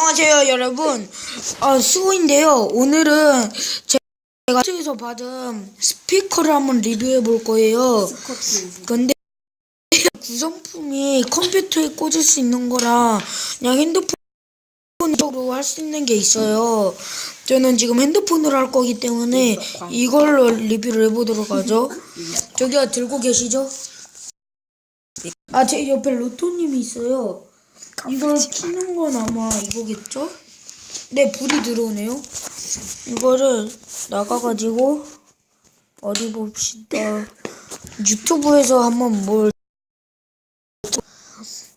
안녕하세요 여러분. 어, 수호인데요. 오늘은 제가 에서 받은 스피커를 한번 리뷰해 볼 거예요. 근데 구성품이 컴퓨터에 꽂을 수 있는 거랑 그냥 핸드폰으로 할 수 있는 게 있어요. 저는 지금 핸드폰으로 할 거기 때문에 이걸로 리뷰를 해보도록 하죠. 저기가 들고 계시죠? 아 제 옆에 로토님이 있어요 이걸 키는 건 아마 이거겠죠? 네, 불이 들어오네요. 이거를 나가가지고 어디 봅시다. 유튜브에서 한번 뭘.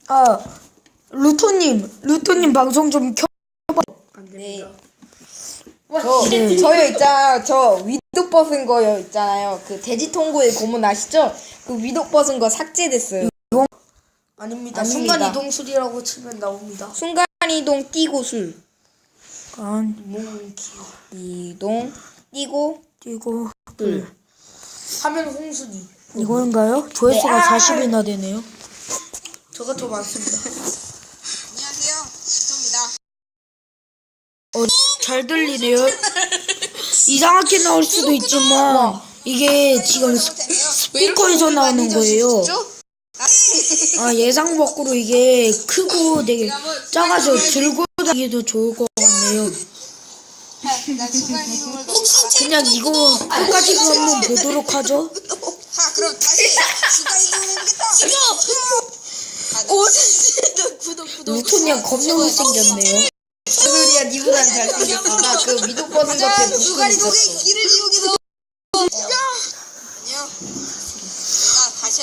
아, 루토님, 루토님 방송 좀 켜. 네. 저, 저요 있잖아요. 저 위독 벗은 거요 있잖아요. 그 돼지 통구의 고문 아시죠? 그 위독 벗은 거 삭제됐어요. 아닙니다. 아닙니다. 순간 이동술이라고 치면 나옵니다. 순간 이동 띄고 술. 간, 이동 띄고 뛰고, 술. 하면 홍순이. 이거인가요? 조회수가 40이나 되네요. 저가 더 많습니다. 안녕하세요. 지토입니다. 어, 잘 들리네요. 이상하게 나올 수도 있지만 이게 지금 스- 스피커에서 나오는 거예요. 아, 예상 밖으로 이게 크고 되게 작아서 들고 다니기도 좋을 것 같네요. 그냥 이거 끝까지 한번 보도록 하죠. 하 그럼 다시 순간 이동해보겠다. 루토니아 겁나 못생겼네요. 소리야? 니보단 잘생겼어. 나그 벗은 거때 묶고 순간 이동의 있었어. 길을 이용해서 안녕.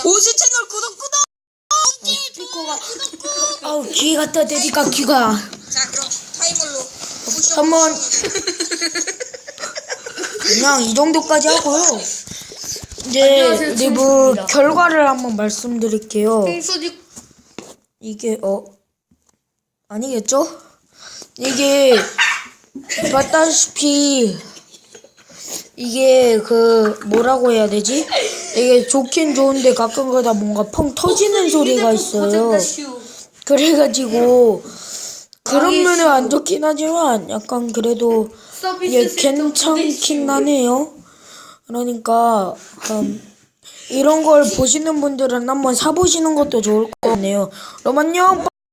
오수 채널 구독 구독. 아우 귀에 갖다 대니까 귀가 자 그럼 타이머로. 한번 그냥 이 정도까지 하고요. 이제 리뷰 결과를 한번 말씀드릴게요. 홍수지 이게 어 아니겠죠? 이게 봤다시피 이게 그 뭐라고 해야 되지? 이게 좋긴 좋은데 가끔 가다 뭔가 펑 터지는 소리가 있어요. 그래가지고 그런 면은 안 좋긴 하지만 약간 그래도 이게 괜찮긴 하네요. 그러니까 음, 이런 걸 보시는 분들은 한번 사보시는 것도 좋을 것 같네요. 그럼 안녕.